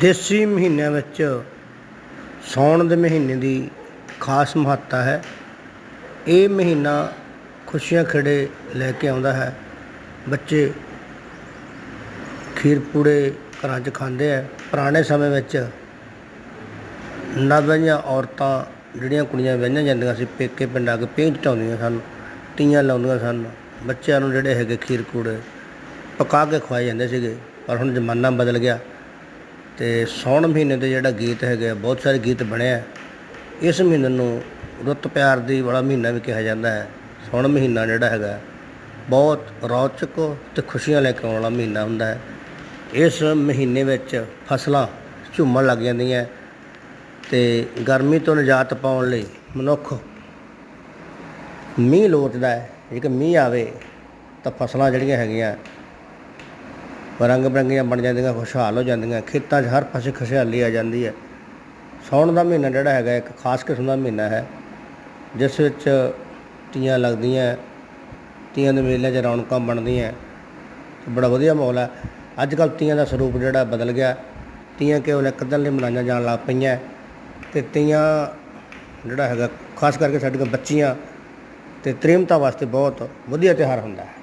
ਦੇਸੀ ਮਹੀਨਿਆਂ ਵਿੱਚ ਸਾਉਣ ਦੇ ਮਹੀਨੇ ਦੀ ਖਾਸ ਮਹੱਤਤਾ ਹੈ। ਇਹ ਮਹੀਨਾ ਖੁਸ਼ੀਆਂ ਖੇੜੇ ਲੈ ਕੇ ਆਉਂਦਾ ਹੈ। ਬੱਚੇ ਖੀਰ ਪੂੜੇ ਘਰਾਂ 'ਚ ਖਾਂਦੇ ਆ। ਪੁਰਾਣੇ ਸਮੇਂ ਵਿੱਚ ਨਵੀਆਂ ਔਰਤਾਂ ਜਿਹੜੀਆਂ ਕੁੜੀਆਂ ਵਿਆਹੀਆਂ ਜਾਂਦੀਆਂ ਸੀ, ਪੇਕੇ ਪਿੰਡ ਆ ਕੇ ਪੇਂਚ ਟਾਉਂਦੀਆਂ ਸਨ, ਤੀਆਂ ਲਾਉਂਦੀਆਂ ਸਨ। ਬੱਚਿਆਂ ਨੂੰ ਜਿਹੜੇ ਹੈਗੇ ਖੀਰ ਕੂੜੇ ਪਕਾ ਕੇ ਖਵਾਏ ਜਾਂਦੇ ਸੀਗੇ, ਪਰ ਹੁਣ ਜ਼ਮਾਨਾ ਬਦਲ ਗਿਆ। ਤੇ ਸੌਣ ਮਹੀਨੇ ਦੇ ਜਿਹੜਾ ਗੀਤ ਹੈਗੇ ਆ, ਬਹੁਤ ਸਾਰੇ ਗੀਤ ਬਣਿਆ ਇਸ ਮਹੀਨੇ ਨੂੰ ਰੁੱਤ ਪਿਆਰ ਦੀ ਵਾਲਾ ਮਹੀਨਾ ਵੀ ਕਿਹਾ ਜਾਂਦਾ ਹੈ। ਸੌਣ ਮਹੀਨਾ ਜਿਹੜਾ ਹੈਗਾ ਬਹੁਤ ਰੌਚਕ ਤੇ ਖੁਸ਼ੀਆਂ ਲੈ ਕੇ ਆਉਣ ਵਾਲਾ ਮਹੀਨਾ ਹੁੰਦਾ ਹੈ। ਇਸ ਮਹੀਨੇ ਵਿੱਚ ਫਸਲਾਂ ਝੂਮਣ ਲੱਗ ਜਾਂਦੀਆਂ ਤੇ ਗਰਮੀ ਤੋਂ ਨਿਜਾਤ ਪਾਉਣ ਲਈ ਮਨੁੱਖ ਮੀਂਹ ਲੋਟਦਾ ਹੈ। ਜੇਕਰ ਮੀਂਹ ਆਵੇ ਤਾਂ ਫਸਲਾਂ ਜਿਹੜੀਆਂ ਹੈਗੀਆਂ ਰੰਗ ਬਰੰਗੀਆਂ ਬਣ ਜਾਂਦੀਆਂ, ਖੁਸ਼ਹਾਲ ਹੋ ਜਾਂਦੀਆਂ, ਖੇਤਾਂ 'ਚ ਹਰ ਪਾਸੇ ਖੁਸ਼ਹਾਲੀ ਆ ਜਾਂਦੀ ਹੈ। ਸਾਉਣ ਦਾ ਮਹੀਨਾ ਜਿਹੜਾ ਹੈਗਾ, ਇੱਕ ਖਾਸ ਕਿਸਮ ਦਾ ਮਹੀਨਾ ਹੈ, ਜਿਸ ਵਿੱਚ ਤੀਆਂ ਲੱਗਦੀਆਂ, ਤੀਆਂ ਦੇ ਮੇਲਿਆਂ 'ਚ ਰੌਣਕਾਂ ਬਣਦੀਆਂ ਬੜਾ ਵਧੀਆ ਮਾਹੌਲ ਹੈ। ਅੱਜ ਕੱਲ੍ਹ ਤੀਆਂ ਦਾ ਸਰੂਪ ਜਿਹੜਾ ਬਦਲ ਗਿਆ, ਤੀਆਂ ਕੇਵਲ ਇੱਕ ਦਿਨ ਲਈ ਮਨਾਈਆਂ ਜਾਣ ਲੱਗ ਪਈਆਂ, ਤੇ ਤੀਆਂ ਜਿਹੜਾ ਹੈਗਾ, ਖਾਸ ਕਰਕੇ ਸਾਡੀਆਂ ਬੱਚੀਆਂ, ਤੇ ਤ੍ਰੇਮਤਾ ਵਾਸਤੇ ਬਹੁਤ ਵਧੀਆ ਤਿਉਹਾਰ ਹੁੰਦਾ ਹੈ।